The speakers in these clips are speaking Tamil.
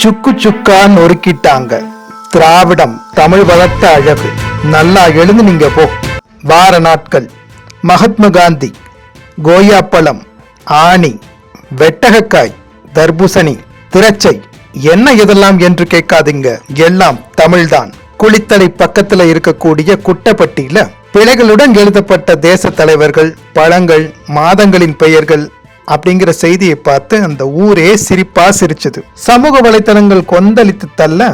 சுக்கு சுக்கா நொறுக்கிட்டாங்க. திராவிடம் தமிழ் வளர்த்த அழகு. நல்லா எழுந்து நீங்க போ. வார நாட்கள். மகாத்மா காந்தி கோயாப்பழம் ஆணி வெட்டகக்காய் தர்பூசணி திரச்சை என்ன இதெல்லாம் என்று கேட்காதீங்க. எல்லாம் தமிழ்தான். குளித்தலை பக்கத்துல இருக்கக்கூடிய குட்டப்பட்டியில பிழைகளுடன் எழுதப்பட்ட தேச தலைவர்கள் பழங்கள் மாதங்களின் பெயர்கள் அப்படிங்கிற செய்தியை பார்த்து அந்த ஊரே சிரிப்பா சிரிச்சது. சமூக வலைத்தளங்கள் கொந்தளித்து தள்ள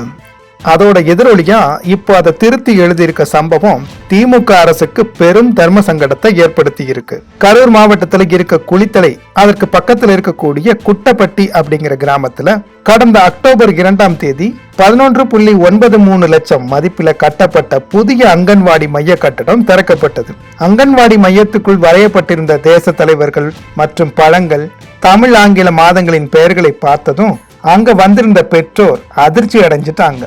அதோட எதிரொலியா இப்போ அதை திருத்தி எழுதியிருக்க சம்பவம் திமுக அரசுக்கு பெரும் தர்ம சங்கடத்தை ஏற்படுத்தி இருக்கு. கரூர் மாவட்டத்தில் இருக்க குளித்தலை அதற்கு பக்கத்தில் இருக்கக்கூடிய குட்டப்பட்டி அப்படிங்கிற கிராமத்துல கடந்த அக்டோபர் இரண்டாம் தேதி பதினொன்று புள்ளி ஒன்பது மூணு லட்சம் மதிப்பில் கட்டப்பட்ட புதிய அங்கன்வாடி மைய கட்டடம் திறக்கப்பட்டது. அங்கன்வாடி மையத்துக்குள் வரையப்பட்டிருந்த தேச தலைவர்கள் மற்றும் பழங்கள் தமிழ் ஆங்கில மாதங்களின் பெயர்களை பார்த்ததும் அங்க வந்திருந்த பெற்றோர் அதிர்ச்சி அடைஞ்சிட்டாங்க.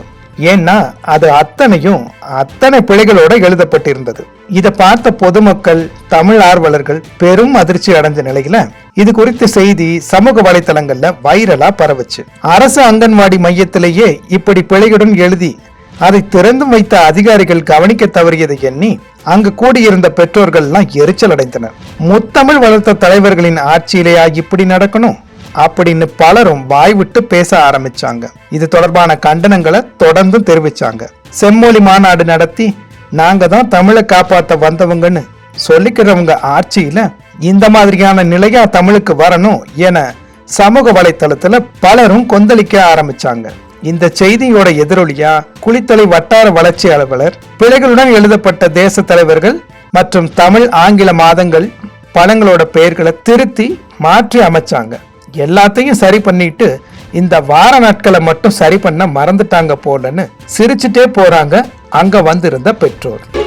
ஏன்னா அது அத்தனையும் அத்தனை பிழைகளோட எழுதப்பட்டிருந்தது. இதை பார்த்த பொதுமக்கள் தமிழ் ஆர்வலர்கள் பெரும் அதிர்ச்சி அடைஞ்ச நிலையில இது குறித்த செய்தி சமூக வலைத்தளங்கள்ல வைரலா பரவுச்சு. அரசு அங்கன்வாடி மையத்திலேயே இப்படி பிழையுடன் எழுதி அதை திறந்து வைத்த அதிகாரிகள் கவனிக்க தவறியதை எண்ணி அங்கு கூடியிருந்த பெற்றோர்கள்லாம் எரிச்சல் அடைந்தனர் முத்தமிழ் வளர்த்த தலைவர்களின் ஆட்சியிலேயா இப்படி நடக்கணும்? அப்படின்னு பலரும் வாய் விட்டு பேச ஆரம்பிச்சாங்க. இது தொடர்பான கண்டனங்களை தொடர்ந்து தெரிவிச்சாங்க. செம்மொழி மாநாடு நடத்தி நாங்க தான் தமிழை காப்பாற்ற வந்தவங்கன்னு சொல்லிக்கிறவங்க ஆட்சியில இந்த மாதிரியான நிலையா தமிழுக்கு வரணும் என சமூக வலைத்தளத்துல பலரும் கொந்தளிக்க ஆரம்பிச்சாங்க. இந்த செய்தியோட எதிரொலியா குளித்தலை வட்டார வளர்ச்சி அலுவலர் பிழைகளுடன் எழுதப்பட்ட தேச தலைவர்கள் மற்றும் தமிழ் ஆங்கில மாதங்கள் பழங்களோட பெயர்களை திருத்தி மாற்றி அமைச்சாங்க. எல்லாத்தையும் சரி பண்ணிட்டு இந்த வார நாட்களை மட்டும் சரி பண்ண மறந்துட்டாங்க போலன்னு சிரிச்சுட்டே போறாங்க அங்க வந்திருந்த பெற்றோர்.